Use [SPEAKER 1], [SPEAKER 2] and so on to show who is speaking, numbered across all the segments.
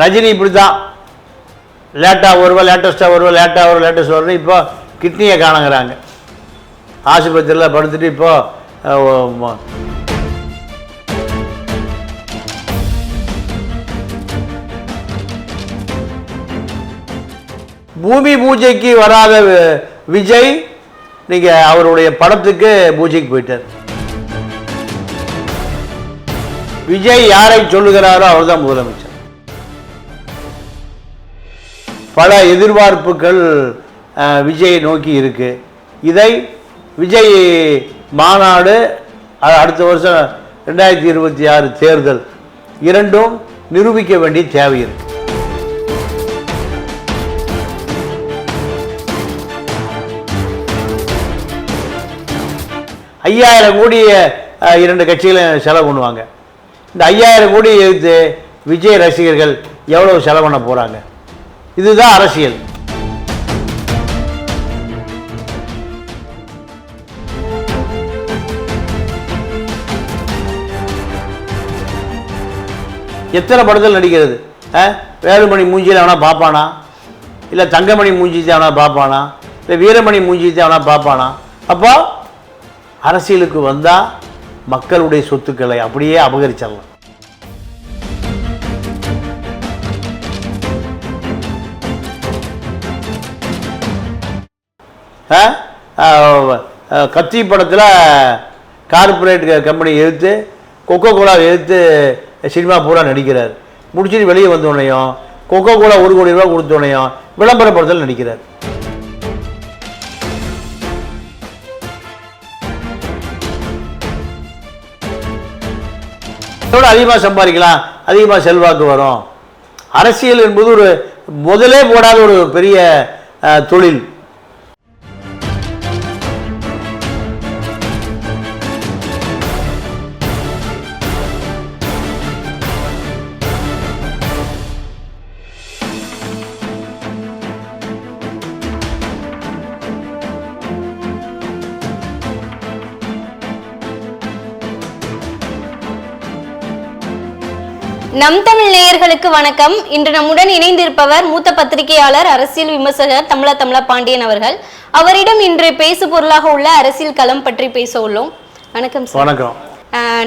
[SPEAKER 1] ரஜினி இப்படி தான் லேட்டாக வருவா லேட்டஸ்ட்டாக வருவா லேட்டாக வரும் லேட்டஸ்ட் வருவா இப்போ கிட்னியை காணங்கிறாங்க. ஆஸ்பத்திரியில் படுத்துட்டு இப்போது பூமி பூஜைக்கு வராத விஜய் நீங்க அவருடைய படத்துக்கு பூஜைக்கு போயிட்டார். விஜய் யாரை சொல்லுகிறாரோ அவர்தான் முதலமைச்சர். பல எதிர்பார்ப்புகள் விஜயை நோக்கி இருக்கு. இதை விஜய் மாநாடு அடுத்த வருஷம் ரெண்டாயிரத்தி இருபத்தி ஆறு தேர்தல் இரண்டும் நிரூபிக்க வேண்டிய தேவை இருக்கு. ஐயாயிரம் கோடி இரண்டு கட்சிகளும் செலவு பண்ணுவாங்க. இந்த ஐயாயிரம் கோடி எடுத்து விஜய் ரசிகர்கள் எவ்வளவு செலவு பண்ண போகிறாங்க இதுதான் அரசியல். எத்தனை படத்தில் நடிக்கிறது? வேலுமணி மூஞ்சியில் அவனா பார்ப்பானா இல்லை தங்கமணி மூஞ்சித்தை அவனா பார்ப்பானா இல்லை வீரமணி மூஞ்சித்தை அவனா பார்ப்பானா அப்போ அரசியலுக்கு வந்தால் மக்களுடைய சொத்துக்களை அப்படியே அபகரிச்சிடலாம். கத்தி படத்தில் கார்பரேட் கம்பெனி எடுத்து கொக்கோ கோலா எடுத்து சினிமா பூரா நடிக்கிறார். முடிச்சுட்டு வெளியே வந்தோடனையும் கொக்கோ கோலா ஒரு கோடி ரூபா கொடுத்தோடனையும் விளம்பர படத்தில் நடிக்கிறார். இதோட அதிகமாக சம்பாதிக்கலாம் அதிகமாக செல்வாக்கு வரும். அரசியல் என்பது ஒரு முதலே போடாத ஒரு பெரிய தொழில்.
[SPEAKER 2] நம் தமிழ் நேயர்களுக்கு வணக்கம். இன்று நம்முடன் இணைந்திருப்பவர் மூத்த பத்திரிகையாளர் அரசியல் விமர்சகர் தமிழா தமிழா பாண்டியன் அவர்கள். அவரிடம் இன்று பேசு பொருளாக உள்ள அரசியல் களம் பற்றி பேச உள்ளோம். வணக்கம் சார்.
[SPEAKER 1] வணக்கம்.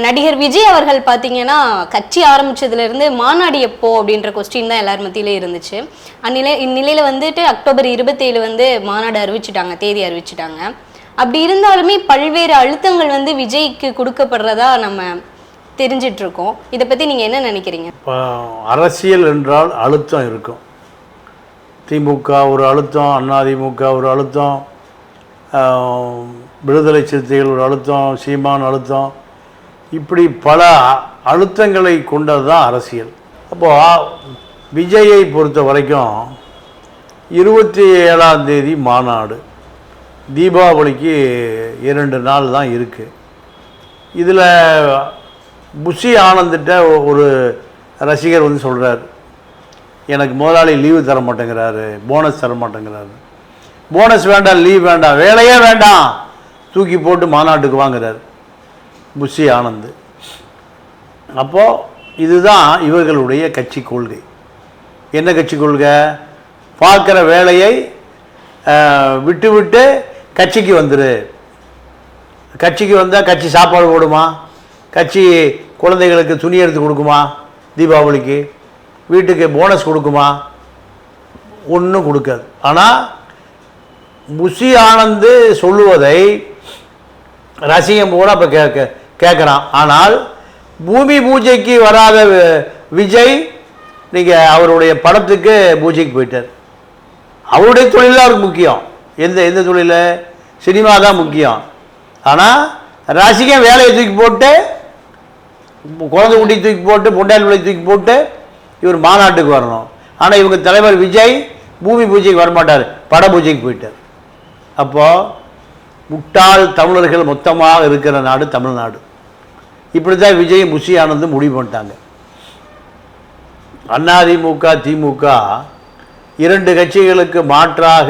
[SPEAKER 2] நடிகர் விஜய் அவர்கள் பார்த்தீங்கன்னா கட்சி ஆரம்பிச்சதுல இருந்து மாநாடு எப்போ அப்படின்ற கொஸ்டின் தான் எல்லார் மத்தியிலே இருந்துச்சு. அந்நிலை இந்நிலையில வந்துட்டு அக்டோபர் இருபத்தேழு வந்து மாநாடு அறிவிச்சிட்டாங்க தேதி அறிவிச்சிட்டாங்க. அப்படி இருந்தாலுமே பல்வேறு அழுத்தங்கள் வந்து விஜய்க்கு கொடுக்கப்படுறதா நம்ம தெரிஞ்சிட்டு இருக்கோம் இதை பத்தி நீங்க என்ன நினைக்கிறீங்க?
[SPEAKER 1] இப்போ அரசியல் என்றால் அழுத்தம் இருக்கும். திமுக ஒரு அழுத்தம் அதிமுக ஒரு அழுத்தம் விடுதலை சிறுத்தைகள் ஒரு அழுத்தம் சீமான் அழுத்தம். இப்படி பல அழுத்தங்களை கொண்டது தான் அரசியல். அப்போது விஜயை பொறுத்த வரைக்கும் இருபத்தி ஏழாம் தேதி மாநாடு. தீபாவளிக்கு இரண்டு நாள் தான் இருக்குது இதில் புஷி ஆனந்திட்ட ஒரு ரசிகர் வந்து சொல்கிறார் எனக்கு முதலாளி லீவு தர மாட்டேங்கிறாரு போனஸ் தர மாட்டேங்கிறாரு. போனஸ் வேண்டாம் லீவ் வேண்டாம் வேலையே வேண்டாம் தூக்கி போட்டு மாநாட்டுக்கு வாங்குறார். புஷி ஆனந்த். அப்போது இதுதான் இவர்களுடைய கட்சி கொள்கை. என்ன கட்சி கொள்கை? பார்க்குற வேலையை விட்டு விட்டு கட்சிக்கு வந்துடு கட்சிக்கு வந்தால் கட்சி சாப்பாடு போடுமா? கட்சி குழந்தைகளுக்கு துணி எடுத்து கொடுக்குமா? தீபாவளிக்கு. வீட்டுக்கு போனஸ் கொடுக்குமா? ஒன்றும் கொடுக்காது. ஆனால் புஷி ஆனந்து சொல்லுவதை ரசிகம் பூரா இப்போ கேட்க கேட்குறான் ஆனால் பூமி பூஜைக்கு வராத விஜய் நீங்கள் அவருடைய படத்துக்கு பூஜைக்கு போயிட்டார். அவருடைய தொழில் தான் அவருக்கு முக்கியம். எந்த எந்த தொழில்? சினிமா தான் முக்கியம். ஆனால் ரசிகன் வேலையை தூக்கி போட்டு குழந்தை குட்டி தூக்கி போட்டு பொண்டாயில் பிள்ளை தூக்கி போட்டு இவர் மாநாட்டுக்கு வரணும். ஆனால் இவங்க தலைவர் விஜய் பூமி பூஜைக்கு வரமாட்டார். பட பூஜைக்கு போயிட்டார். அப்போது முட்டாள் தமிழர்கள் மொத்தமாக இருக்கிற நாடு தமிழ்நாடு. இப்படி தான் விஜய் முஷி ஆனந்து முடிவு பண்ணிட்டாங்க. அதிமுக திமுக இரண்டு கட்சிகளுக்கு மாற்றாக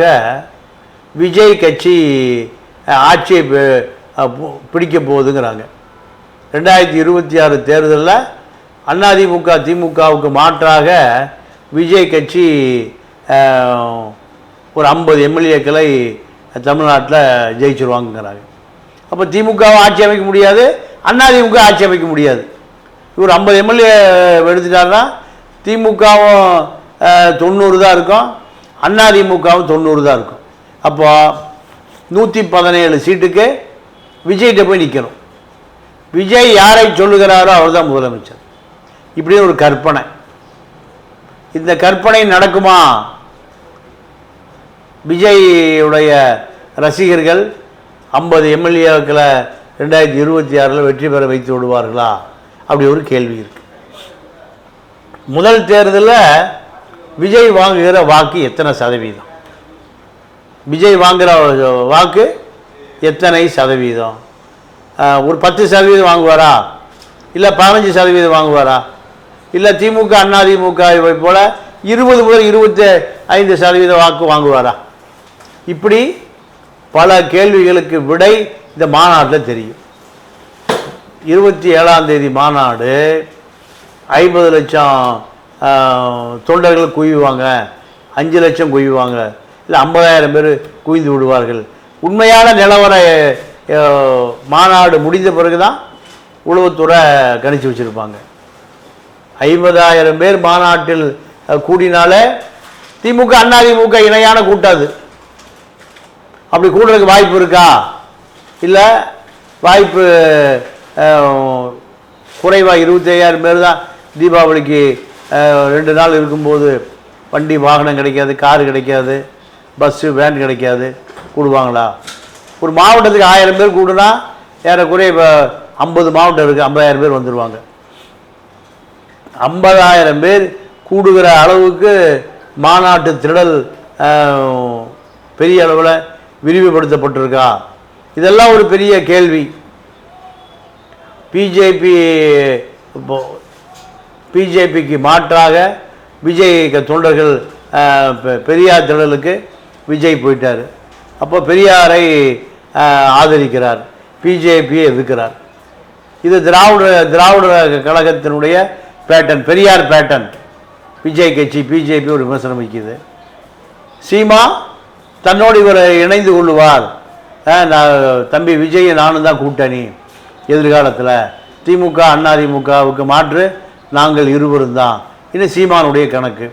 [SPEAKER 1] விஜய் கட்சி ஆட்சியை பிடிக்க போகுதுங்கிறாங்க. ரெண்டாயிரத்தி இருபத்தி ஆறு தேர்தலில் அதிமுக திமுகவுக்கு மாற்றாக விஜய் கட்சி ஒரு ஐம்பது எம்எல்ஏக்களை தமிழ்நாட்டில் ஜெயிச்சிருவாங்கிறாங்க அப்போ திமுகவை ஆட்சி அமைக்க முடியாது அதிமுக ஆட்சி அமைக்க முடியாது. இவர் ஐம்பது எம்எல்ஏ எடுத்துட்டாருன்னா திமுகவும் தொண்ணூறு தான் இருக்கும் அதிமுகவும் தொண்ணூறு தான் இருக்கும். அப்போ நூற்றி பதினேழு சீட்டுக்கு விஜய்கிட்ட போய் நிற்கணும் விஜய் யாரை சொல்லுகிறாரோ அவர் தான் முதலமைச்சர். இப்படின்னு ஒரு கற்பனை. இந்த கற்பனை நடக்குமா? விஜய்யுடைய ரசிகர்கள் ஐம்பது எம்எல்ஏக்களை ரெண்டாயிரத்தி இருபத்தி ஆறில் வெற்றி பெற வைத்து விடுவார்களா? அப்படி ஒரு கேள்வி இருக்கு. முதல் தேர்தலில் விஜய் வாங்குகிற வாக்கு எத்தனை சதவீதம்? விஜய் வாங்குகிற வாக்கு எத்தனை சதவீதம்? ஒரு பத்து சதவீதம் வாங்குவாரா? இல்லை பதினஞ்சு சதவீதம் வாங்குவாரா? இல்லை திமுக அண்ணா திமுக இவை போல் இருபது முதல் இருபத்தி ஐந்து சதவீத வாக்கு வாங்குவாரா? இப்படி பல கேள்விகளுக்கு விடை இந்த மாநாட்டில் தெரியும். இருபத்தி ஏழாம் தேதி மாநாடு ஐம்பது லட்சம் தொண்டர்கள் குவிவாங்க அஞ்சு லட்சம் குவிவாங்க இல்லை ஐம்பதாயிரம் பேர் குவிந்து விடுவார்கள். உண்மையான நிலவர மாநாடு முடிந்த பிறகு தான் உளவுத்துறை கணிச்சு வச்சுருப்பாங்க. ஐம்பதாயிரம் பேர் மாநாட்டில் கூடினாலே திமுக அதிமுக இணையான கூட்டாது அப்படி கூடுறதுக்கு வாய்ப்பு இருக்கா? இல்லை வாய்ப்பு குறைவாக இருபத்தையாயிரம் பேர் தான் தீபாவளிக்கு ரெண்டு நாள் இருக்கும்போது வண்டி வாகனம் கிடைக்காது கார் கிடைக்காது பஸ்ஸு வேன் கிடைக்காது கூடுவாங்களா? ஒரு மாவட்டத்துக்கு ஆயிரம் பேர் கூடுனா ஏறக்குறைய இப்போ ஐம்பது மாவட்டம் இருக்குது ஐம்பதாயிரம் பேர் வந்துடுவாங்க ஐம்பதாயிரம் பேர் கூடுகிற அளவுக்கு மாநாட்டு திடல் பெரிய அளவில் விரிவுபடுத்தப்பட்டிருக்கா? இதெல்லாம் ஒரு பெரிய கேள்வி. பிஜேபி பிஜேபிக்கு மாற்றாக விஜய் தொண்டர்கள் பெரியார் திடலுக்கு விஜய் போயிட்டார். அப்போ பெரியாரை ஆதரிக்கிறார். பிஜேபியை எதிர்க்கிறார். இது திராவிட திராவிட கழகத்தினுடைய பேட்டன் பெரியார் பேட்டன் விஜய் கட்சி பிஜேபி ஒரு விமர்சனம் வைக்குது. சீமா தன்னோடு இவர் இணைந்து கொள்ளுவார். நான் தம்பி விஜய் நானும் தான் கூட்டணி எதிர்காலத்தில். திமுக அதிமுகவுக்கு மாற்று நாங்கள் இருவரும் தான். இது சீமானுடைய கணக்கு.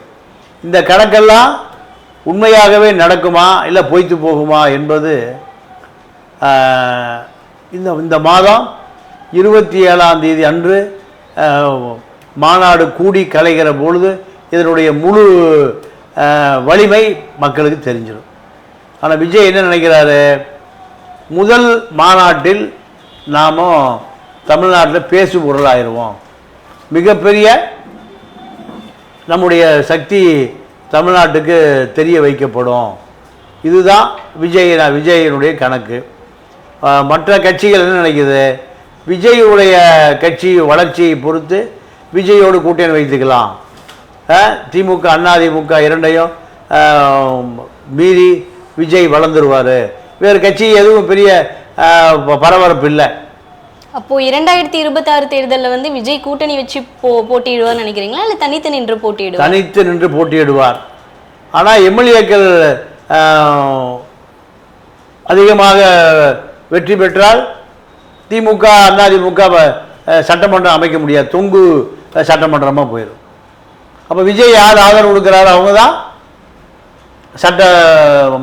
[SPEAKER 1] இந்த கணக்கெல்லாம் உண்மையாகவே நடக்குமா இல்லை பொய்த்து போகுமா என்பது இந்த இந்த மாதம் இருபத்தி ஏழாம் தேதி அன்று மாநாடு கூடி கலைகிற பொழுது இதனுடைய முழு வலிமை மக்களுக்கு தெரிஞ்சிடும். ஆனால் விஜய் என்ன நினைக்கிறாரு? முதல் மாநாட்டில் நாம் தமிழ்நாட்டில் பேசு பொருளாயிருவோம் மிகப்பெரிய நம்முடைய சக்தி தமிழ்நாட்டுக்கு தெரிய வைக்கப்படும். இதுதான் விஜய் விஜயனுடைய கணக்கு. மற்ற கட்சிகள் என்ன நினைக்குது? விஜயுடைய கட்சி வளர்ச்சியை பொறுத்து விஜயோடு கூட்டணி வைத்துக்கலாம். திமுக அதிமுக இரண்டையும் ஆஹ் மீறி விஜய் வளர்ந்துருவார். வேறு கட்சி எதுவும் பெரிய பரபரப்பு இல்லை.
[SPEAKER 2] அப்போ இரண்டாயிரத்தி இருபத்தாறு தேர்தல்ல வந்து விஜய் கூட்டணி வச்சு போ போட்டியிடுவார்னு நினைக்கிறீங்களா? இல்ல தனித்து நின்று போட்டியிடுவார்?
[SPEAKER 1] தனித்து நின்று போட்டியிடுவார். ஆனால் எம்எல்ஏக்கள் அதிகமாக வெற்றி பெற்றால் திமுக அதிமுக சட்டமன்றம் அமைக்க முடியாது. தொங்கு சட்டமன்றமாக போயிடும் அப்போ விஜய் யார் ஆதரவு கொடுக்குறாரோ அவங்க தான் சட்ட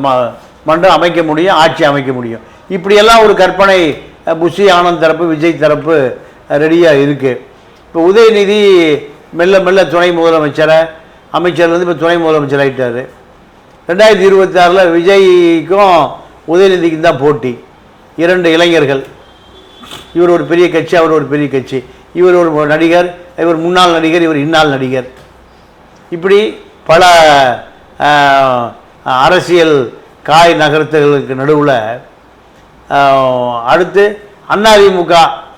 [SPEAKER 1] ம- மன்றம் அமைக்க முடியும் ஆட்சி அமைக்க முடியும். இப்படியெல்லாம் ஒரு கற்பனை புஷி ஆனந்த் தரப்பு விஜய் தரப்பு ரெடியாக இருக்குது இப்போ உதயநிதி மெல்ல மெல்ல துணை முதலமைச்சரை அமைச்சர்லேருந்து இப்போ துணை முதலமைச்சர் ஆகிட்டார் ரெண்டாயிரத்தி இருபத்தி ஆறில் விஜய்க்கும் உதயநிதிக்கும் தான் போட்டி. இரண்டு இளைஞர்கள். இவர் ஒரு பெரிய கட்சி அவர் ஒரு பெரிய கட்சி. இவர் ஒரு நடிகர் இவர் முன்னாள் நடிகர் இவர் இந்நாள் நடிகர். இப்படி பல அரசியல் காய் நகர்த்துகளுக்கு நடுவில் அடுத்து அதிமுக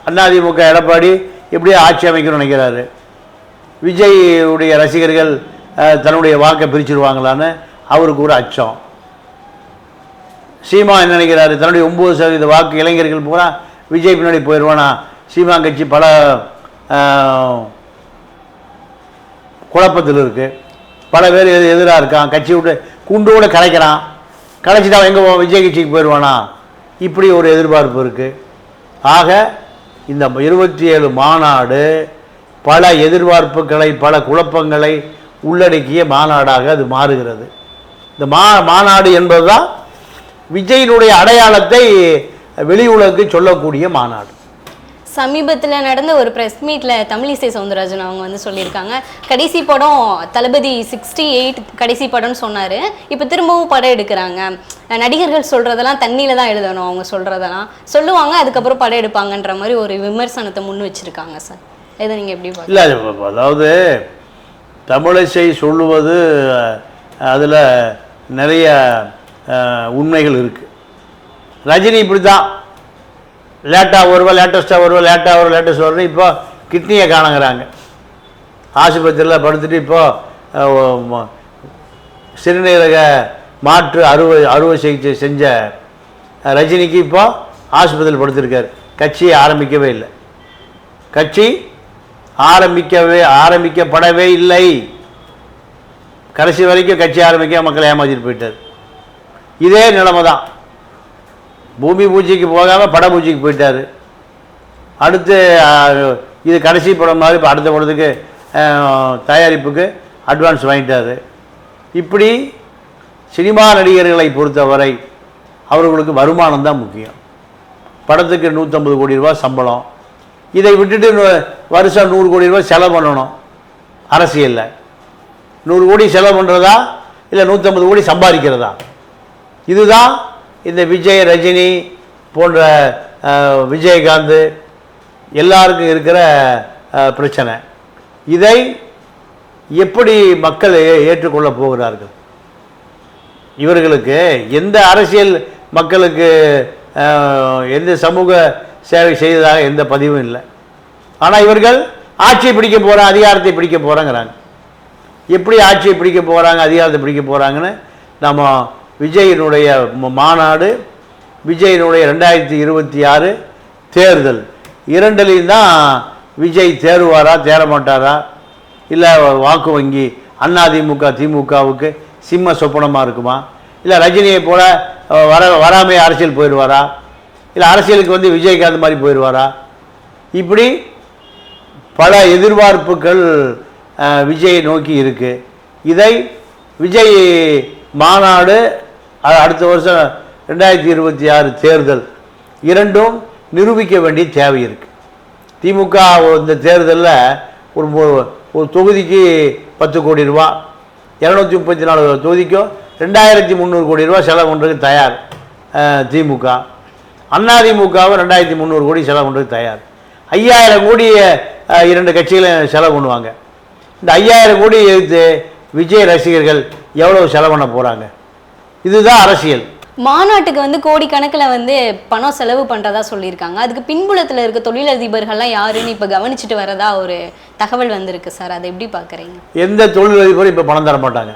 [SPEAKER 1] அதிமுக எடப்பாடி எப்படியோ ஆட்சி அமைக்கணும்னு நினைக்கிறாரு. விஜய் உடைய ரசிகர்கள் தன்னுடைய வாக்கை பிரிச்சிருவாங்களான்னு அவருக்கு ஒரு அச்சம். சீமா என்ன நினைக்கிறாரு? தன்னுடைய ஒம்பது சதவீத வாக்கு இளைஞர்கள் பூரா விஜய் பின்னாடி போயிடுவானா சீமா கட்சி பல குழப்பத்தில் இருக்குது பல பேர் எது எதிராக இருக்கான். கட்சி விட்டு குண்டோடு கலைக்கிறான். கலைச்சிட்டு அவன் எங்கே விஜய் கட்சிக்கு போயிடுவானா இப்படி ஒரு எதிர்பார்ப்பு இருக்குது ஆக இந்த இருபத்தி ஏழு மாநாடு பல எதிர்பார்ப்புகளை பல குழப்பங்களை உள்ளடக்கிய மாநாடாக அது மாறுகிறது. இந்த மா மாநாடு என்பது தான் விஜயினுடைய அடையாளத்தை வெளி உலகுக்கு சொல்லக்கூடிய மாநாடு.
[SPEAKER 2] சமீபத்துல நடந்த ஒரு பிரஸ் மீட்ல தமிழிசை சவுந்தரராஜன் அவங்க வந்து சொல்லியிருக்காங்க. கடைசி படம் தளபதி சிக்ஸ்டி எயிட் கடைசி படம்னு சொன்னாரு. இப்போ திரும்பவும் படம் எடுக்கிறாங்க. நடிகர்கள் சொல்றதெல்லாம் தண்ணியில தான் எழுதணும் அவங்க சொல்றதெல்லாம். சொல்லுவாங்க அதுக்கப்புறம் படம் எடுப்பாங்கன்ற மாதிரி ஒரு விமர்சனத்தை முன் வச்சிருக்காங்க சார். இதை நீங்க எப்படி
[SPEAKER 1] இல்லை அதாவது தமிழிசை சொல்லுவது அதில் நிறைய உண்மைகள் இருக்குது ரஜினி இப்படி தான் லேட்டாக வருவா லேட்டஸ்ட்டாக வருவா லேட்டாக வரும் லேட்டஸ்ட் வரும் இப்போ கிட்னியை காணங்கிறாங்க. ஆஸ்பத்திரியில் படுத்துட்டு இப்போது சிறுநீரக மாற்று அறுவை அறுவை சிகிச்சை செஞ்ச ரஜினிக்கு இப்போ ஆஸ்பத்திரியில் படுத்திருக்கார். கட்சியை ஆரம்பிக்கவே இல்லை. கட்சி ஆரம்பிக்கவே ஆரம்பிக்கப்படவே இல்லை. கடைசி வரைக்கும் கட்சி ஆரம்பிக்க மக்களை ஏமாற்றிட்டு போயிட்டார். இதே நிலைமை தான் பூமி பூஜைக்கு போகாமல் பட பூஜைக்கு போயிட்டார். அடுத்து இது கடைசி படம் மாதிரி இப்போ அடுத்த படத்துக்கு தயாரிப்புக்கு அட்வான்ஸ் வாங்கிட்டாரு. இப்படி சினிமா நடிகர்களை பொறுத்தவரை அவர்களுக்கு வருமானம் தான் முக்கியம். படத்துக்கு நூற்றம்பது கோடி ரூபா சம்பளம். இதை விட்டுட்டு வருஷம் நூறு கோடி ரூபா செலவு பண்ணணும். அரசியலில். நூறு கோடி செலவு பண்ணுறதா இல்லை நூற்றம்பது கோடி சம்பாதிக்கிறதா? இதுதான் இந்த விஜய் ரஜினி போன்ற விஜயகாந்த் எல்லாருக்கும் இருக்கிற பிரச்சனை. இதை எப்படி மக்கள் ஏ- ஏற்றுக்கொள்ளப் போகிறார்கள்? இவர்களுக்கு எந்த அரசியல் மக்களுக்கு எந்த சமூக சேவை செய்ததாக எந்த பதிவும் இல்லை. ஆனால் இவர்கள் ஆட்சியை பிடிக்க போகிறாங்க அதிகாரத்தை பிடிக்க போகிறாங்கிறாங்க எப்படி ஆட்சியை பிடிக்க போகிறாங்க அதிகாரத்தை பிடிக்க போகிறாங்கன்னு நம்ம விஜயினுடைய மாநாடு விஜயினுடைய ரெண்டாயிரத்தி இருபத்தி ஆறு தேர்தல். இரண்டுலேயும் தான் விஜய் தேருவாரா தேரமாட்டாரா? இல்லை வாக்கு வங்கி அதிமுக திமுகவுக்கு சிம்ம சொப்பனமாக இருக்குமா? இல்லை ரஜினியை போல வர வராமே அரசியல் போயிடுவாரா? இல்லை அரசியலுக்கு வந்து விஜயகாந்த் மாதிரி போயிடுவாரா? இப்படி பல எதிர்பார்ப்புகள் விஜயை நோக்கி இருக்குது இதை விஜய் மாநாடு அது அடுத்த வருஷம் ரெண்டாயிரத்தி இருபத்தி ஆறு தேர்தல். இரண்டும் நிரூபிக்க வேண்டிய தேவை இருக்குது திமுக இந்த தேர்தலில் ஒரு ஒரு தொகுதிக்கு பத்து கோடி ரூபா இரநூத்தி முப்பத்தி நாலு தொகுதிக்கும் ரெண்டாயிரத்தி முந்நூறு கோடி ரூபா செலவு பண்ணுறதுக்கு தயார் திமுக திமுக. அதிமுகவும் ரெண்டாயிரத்தி முந்நூறு கோடி செலவு பண்ணுறதுக்கு தயார். ஐயாயிரம் கோடி இரண்டு கட்சிகளும் செலவு பண்ணுவாங்க. இந்த ஐயாயிரம் கோடி எடுத்து விஜய் ரசிகர்கள் எவ்வளோ செலவு பண்ண போகிறாங்க இதுதான் அரசியல்.
[SPEAKER 2] மாநாட்டுக்கு வந்து கோடிக்கணக்கில் வந்து பணம் செலவு பண்றதா சொல்லியிருக்காங்க. அதுக்கு பின்புலத்துல இருக்க தொழிலதிபர்கள்லாம் யாருன்னு இப்ப கவனிச்சுட்டு வரதா ஒரு தகவல் வந்திருக்கு சார். அதை எப்படி பாக்குறீங்க
[SPEAKER 1] எந்த தொழிலதிபரும் இப்போ பணம் தர மாட்டாங்க.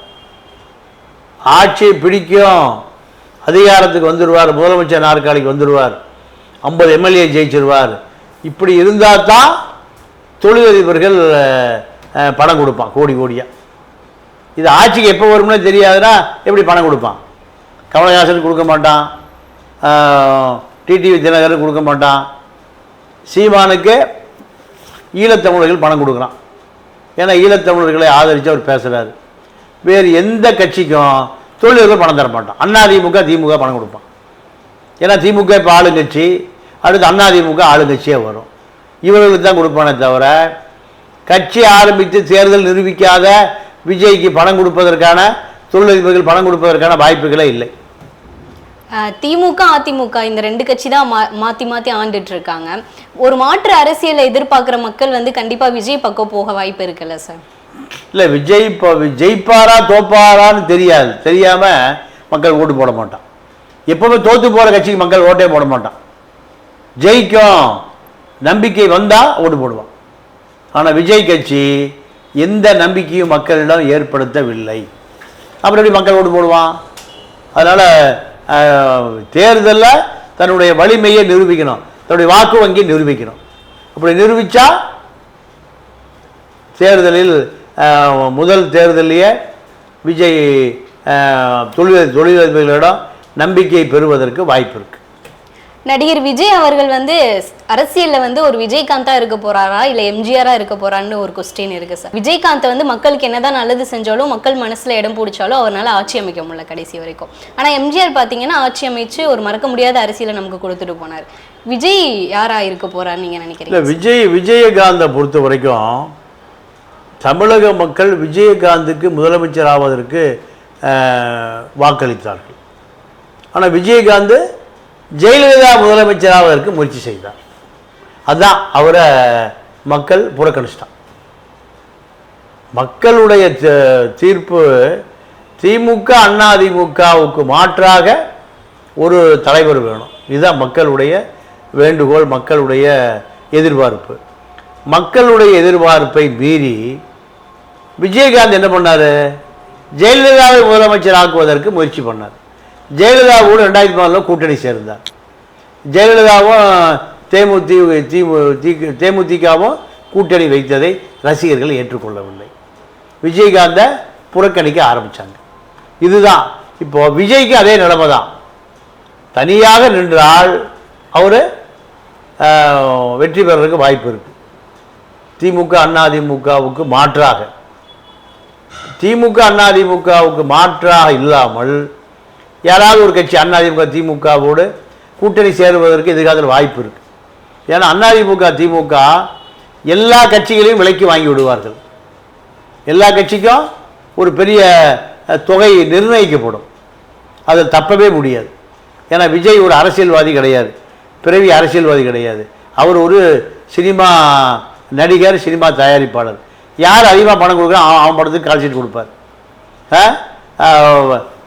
[SPEAKER 1] ஆட்சியை பிடிக்கும். அதிகாரத்துக்கு வந்துடுவார் முதலமைச்சர் நாற்காலிக்கு வந்துடுவார் ஐம்பது எம்எல்ஏ ஜெயிச்சிருவார். இப்படி இருந்தால் தான் தொழிலதிபர்கள் பணம் கொடுப்பான். கோடி கோடியாக இது ஆட்சிக்கு எப்போ வரும்னே தெரியாதுன்னா எப்படி பணம் கொடுப்பான்? கமலஹாசன் கொடுக்க மாட்டான். டிடிவி தினகரன் கொடுக்க மாட்டான். சீமானுக்கு ஈழத்தமிழர்கள் பணம் கொடுக்குறான் ஏன்னா ஈழத்தமிழர்களை ஆதரித்து அவர் பேசுகிறாரு வேறு எந்த கட்சிக்கும் தொழிலர்கள் பணம் தர மாட்டான். அண்ணா திமுக திமுக பணம் கொடுப்பான். ஏன்னா திமுக இப்போ ஆளுங்கட்சி அடுத்து அண்ணா திமுக ஆளுங்கட்சியே வரும். இவர்களுக்கு தான் கொடுப்பானே தவிர கட்சி ஆரம்பித்து தேர்தல் நிரூபிக்காத விஜய்க்கு பணம் கொடுப்பதற்கான தொழிலதிபர்கள் பணம் கொடுப்பதற்கான வாய்ப்புகளே இல்லை.
[SPEAKER 2] திமுக அதிமுக இந்த ரெண்டு கட்சி தான் மா மாற்றி மாற்றி ஆண்டுட்டு இருக்காங்க ஒரு மாற்று அரசியலை எதிர்பார்க்குற மக்கள் வந்து கண்டிப்பா விஜய் பக்கம் போக வாய்ப்பு இருக்குல்ல சார்
[SPEAKER 1] இல்லை விஜய் இப்போ ஜெயிப்பாரா தோப்பாரான்னு தெரியாது. தெரியாமல் மக்கள் ஓட்டு போட மாட்டான். எப்பவுமே தோத்து போகிற கட்சிக்கு மக்கள் ஓட்டே போட மாட்டான். ஜெயிக்கும் நம்பிக்கை வந்தால் ஓட்டு போடுவான். ஆனால் விஜய் கட்சி எந்த நம்பிக்கையும் மக்களிடம் ஏற்படுத்தவில்லை. அப்புறம் எப்படி மக்கள் ஓட்டு போடுவான்? அதனால் தேர்தலில் தன்னுடைய வலிமையை நிரூபிக்கணும். தன்னுடைய வாக்கு வங்கியை நிரூபிக்கணும். அப்படி நிரூபித்தா தேர்தலில் முதல் தேர்தலையே விஜய் தொழில் தொழிலதிபர்களிடம் நம்பிக்கை பெறுவதற்கு வாய்ப்பு இருக்குது
[SPEAKER 2] நடிகர் விஜய் அவர்கள் வந்து அரசியல்ல வந்து ஒரு விஜயகாந்தா இருக்க போறாரா? இல்ல எம்ஜிஆரா இருக்க போறான்னு ஒரு கொஸ்டின் இருக்கு சார் விஜயகாந்த் வந்து மக்களுக்கு என்னதான் நல்லது செஞ்சாலும் மக்கள் மனசுல இடம் பிடிச்சாலும் அவரால் ஆட்சி அமைக்க முடியல கடைசி வரைக்கும். ஆனா எம்ஜிஆர் பாத்தீங்கன்னா ஆட்சி அமைச்சு ஒரு மறக்க முடியாத அரசியலை நமக்கு கொடுத்துட்டு போனார். விஜய் யாரா இருக்க போறான்னு நீங்க நினைக்கிறீங்க
[SPEAKER 1] விஜய் விஜயகாந்தை பொறுத்த வரைக்கும் தமிழக மக்கள் விஜயகாந்துக்கு முதலமைச்சர் ஆவதற்கு வாக்களித்தார்கள். ஆனால் விஜயகாந்த் ஜெயலலிதா முதலமைச்சராவதற்கு முயற்சி செய்தார். அதுதான் அவரை மக்கள் புறக்கணிச்சிட்டான் மக்களுடைய த- தீர்ப்பு திமுக அண்ணா அதிமுகவுக்கு மாற்றாக ஒரு தலைவர் வேணும். இதுதான் மக்களுடைய வேண்டுகோள் மக்களுடைய எதிர்பார்ப்பு. மக்களுடைய எதிர்பார்ப்பை மீறி விஜயகாந்த் என்ன பண்ணார்? ஜெயலலிதாவை முதலமைச்சர் ஆக்குவதற்கு முயற்சி பண்ணார். ஜெயலலிதாவோடு ரெண்டாயிரத்தி நாலில் கூட்டணி சேர்ந்தார். ஜெயலலிதாவும் தேமுதி திமு தி- தேமுதிகவும் கூட்டணி வைத்ததை ரசிகர்கள் ஏற்றுக்கொள்ளவில்லை. விஜயகாந்தை புறக்கணிக்க ஆரம்பித்தாங்க இதுதான். இப்போ விஜய்க்கு அதே நிலைமை தான் தனியாக நின்றால் அவர் வெற்றி பெறறதுக்கு வாய்ப்பு இருக்கு. திமுக அதிமுகவுக்கு மாற்றாக. திமுக அதிமுகவுக்கு மாற்றாக இல்லாமல் யாராவது ஒரு கட்சி அதிமுக திமுகவோடு கூட்டணி சேருவதற்கு எதிர்காலத்தில் வாய்ப்பு இருக்குது ஏன்னா அதிமுக திமுக எல்லா கட்சிகளையும் விலைக்கு வாங்கி விடுவார்கள். எல்லா கட்சிக்கும் ஒரு பெரிய தொகை நிர்ணயிக்கப்படும். அதில் தப்பவே முடியாது. ஏன்னா விஜய் ஒரு அரசியல்வாதி கிடையாது. பிறவி அரசியல்வாதி கிடையாது. அவர் ஒரு சினிமா நடிகர் சினிமா தயாரிப்பாளர். யார் அதிகமாக பணம் கொடுக்குறோம் அவன் அவன் படத்துக்கு கால் கொடுப்பார்.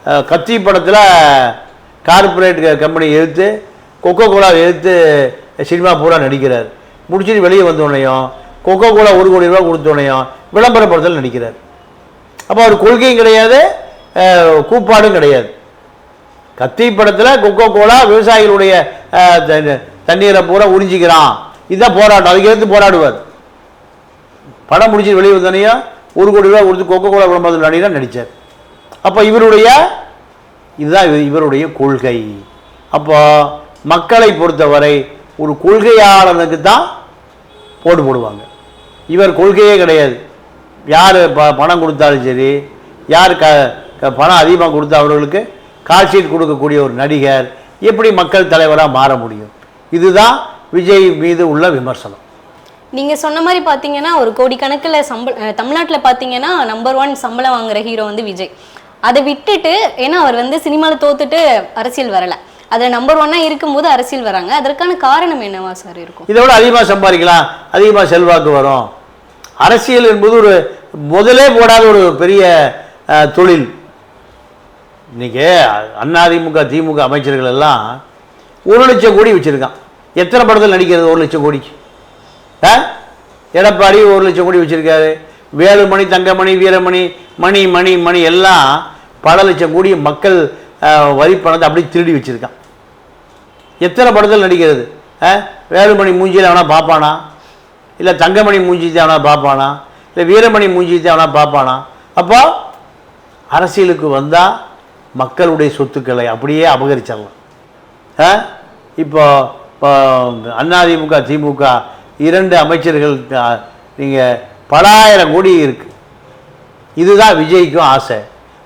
[SPEAKER 1] கத்தி படத்தில் கார்பரேட் கம்பெனி எடுத்து கொக்கோ கோலா எடுத்து சினிமா பூரா நடிக்கிறார். முடிச்சுட்டு வெளியே வந்தோடனையும் கொக்கோ கோலா ஒரு கோடி ரூபா கொடுத்தோடனையும் விளம்பர படத்தில் நடிக்கிறார். அப்போ அவர் கொள்கையும் கிடையாது கூப்பாடும் கிடையாது. கத்தி படத்தில் கொக்கோ கோலா விவசாயிகளுடைய த- தண்ணீரை பூரா உறிஞ்சிக்கிறான். இதுதான் போராட்டம் அதுக்கு எடுத்து போராடுவார். படம் முடிச்சு வெளியே வந்தோடனையும் ஒரு கோடி ரூபா கொடுத்து கொக்கோ கோலா விளம்பரத்தில் நடிகர் நடித்தார் அப்போ இவருடைய இதுதான் இவருடைய கொள்கை. அப்போ மக்களை பொறுத்தவரை ஒரு கொள்கையாளனுக்கு தான் போட்டு போடுவாங்க. இவர் கொள்கையே கிடையாது. யார் ப பணம் கொடுத்தாலும் சரி யார் க பணம் அதிகமாக கொடுத்தா அவர்களுக்கு கால்ஷீட் கொடுக்கக்கூடிய ஒரு நடிகர் எப்படி மக்கள் தலைவராக மாற முடியும்? இதுதான் விஜய் மீது உள்ள விமர்சனம்.
[SPEAKER 2] நீங்கள் சொன்ன மாதிரி பார்த்தீங்கன்னா ஒரு கோடிக்கணக்கில் சம்பள தமிழ்நாட்டில் பார்த்தீங்கன்னா நம்பர் ஒன் சம்பளம் வாங்குற ஹீரோ வந்து விஜய். அதை விட்டுட்டு ஏன்னா அவர் வந்து சினிமாவில் தோத்துட்டு அரசியல் வரல. அதுல நம்பர் ஒன்னா இருக்கும்போது அரசியல் வராங்க. அதற்கான காரணம் என்னவா சார் இருக்கும்?
[SPEAKER 1] இதை விட அதிகமாக சம்பாதிக்கலாம். அதிகமாக செல்வாக்கு வரும். அரசியல் என்பது ஒரு முதலே போடாத ஒரு பெரிய தொழில். இன்னைக்கு அதிமுக திமுக அமைச்சர்கள் எல்லாம் ஒரு லட்சம் கோடி வச்சுருக்கான். எத்தனை படத்தில் நடிக்கிறது ஒரு லட்சம் கோடிக்கு? ஆ எடப்பாடி ஒரு லட்சம் கோடி வச்சுருக்காரு. வேலுமணி தங்கமணி வீரமணி மணி மணி மணி எல்லாம் பல லட்சம் கோடி மக்கள் வரி பணத்தை அப்படியே திருடி வச்சுருக்கான். எத்தனை படத்தில் நடிக்கிறது? ஆ? வேலுமணி மூஞ்சியில் அவனா பார்ப்பானா இல்லை தங்கமணி மூஞ்சித்தை அவனா பார்ப்பானா இல்லை வீரமணி மூஞ்சித்தை அவனா பார்ப்பானா அப்போ அரசியலுக்கு வந்தால் மக்களுடைய சொத்துக்களை அப்படியே அபகரிச்சிடலாம். இப்போ அதிமுக திமுக இரண்டு அமைச்சர்கள் நீங்கள் பலாயிரம் கோடி இருக்குது இதுதான் விஜய்க்கும் ஆசை.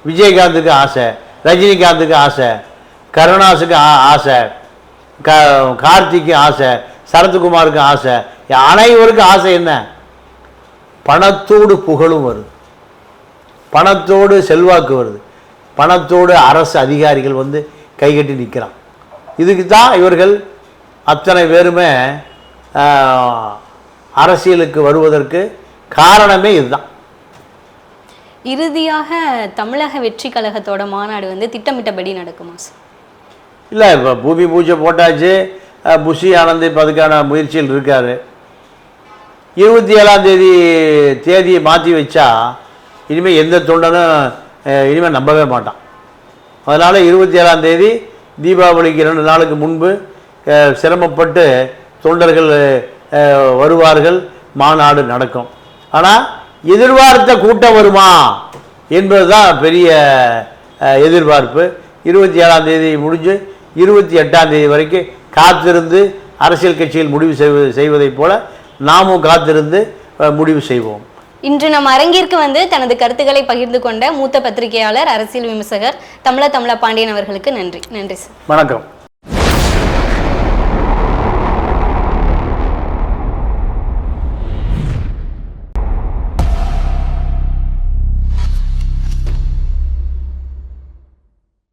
[SPEAKER 1] விஜயகாந்துக்கு ஆசை ரஜினிகாந்துக்கு ஆசை கருணாஸுக்கு ஆ- ஆசை க கார்த்திக்கு ஆசை சரத்குமாருக்கு ஆசை அனைவருக்கும் ஆசை என்ன? பணத்தோடு புகழும் வருது. பணத்தோடு செல்வாக்கு வருது. பணத்தோடு அரசு அதிகாரிகள் வந்து கைகட்டி நிற்கிறான் இதுக்கு தான் இவர்கள் அத்தனை பேருமே அரசியலுக்கு வருவதற்கு காரணமே இதுதான்.
[SPEAKER 2] இறுதியாக தமிழக வெற்றி கழகத்தோட மாநாடு வந்து திட்டமிட்டபடி நடக்குமா சார்?
[SPEAKER 1] இல்லை இப்போ பூமி பூஜை போட்டாச்சு. புஷி ஆனந்த் இப்போ அதுக்கான முயற்சியில் இருக்கார். இருபத்தி ஏழாம் தேதி தேதியை மாற்றி வச்சா இனிமேல் எந்த தொண்டனும் இனிமேல் நம்பவே மாட்டான். அதனால் இருபத்தி ஏழாம் தேதி தீபாவளிக்கு ரெண்டு நாளுக்கு முன்பு சிரமப்பட்டு தொண்டர்கள் வருவார்கள். மாநாடு நடக்கும். ஆனால் எதிர்பார்த்த கூட்டம் வருமா என்பது தான் பெரிய எதிர்பார்ப்பு. இருபத்தி ஏழாம் தேதி முடிஞ்சு இருபத்தி எட்டாம் தேதி வரைக்கும் காத்திருந்து அரசியல் கட்சிகள் முடிவு செய்வது செய்வதைப் போல நாமும் காத்திருந்து முடிவு செய்வோம்.
[SPEAKER 2] இன்று நம் அரங்கிற்கு வந்து தனது கருத்துக்களை பகிர்ந்து கொண்ட மூத்த பத்திரிகையாளர் அரசியல் விமர்சகர் தமிழ தமிழ பாண்டியன் அவர்களுக்கு நன்றி. நன்றி சார்.
[SPEAKER 1] வணக்கம்.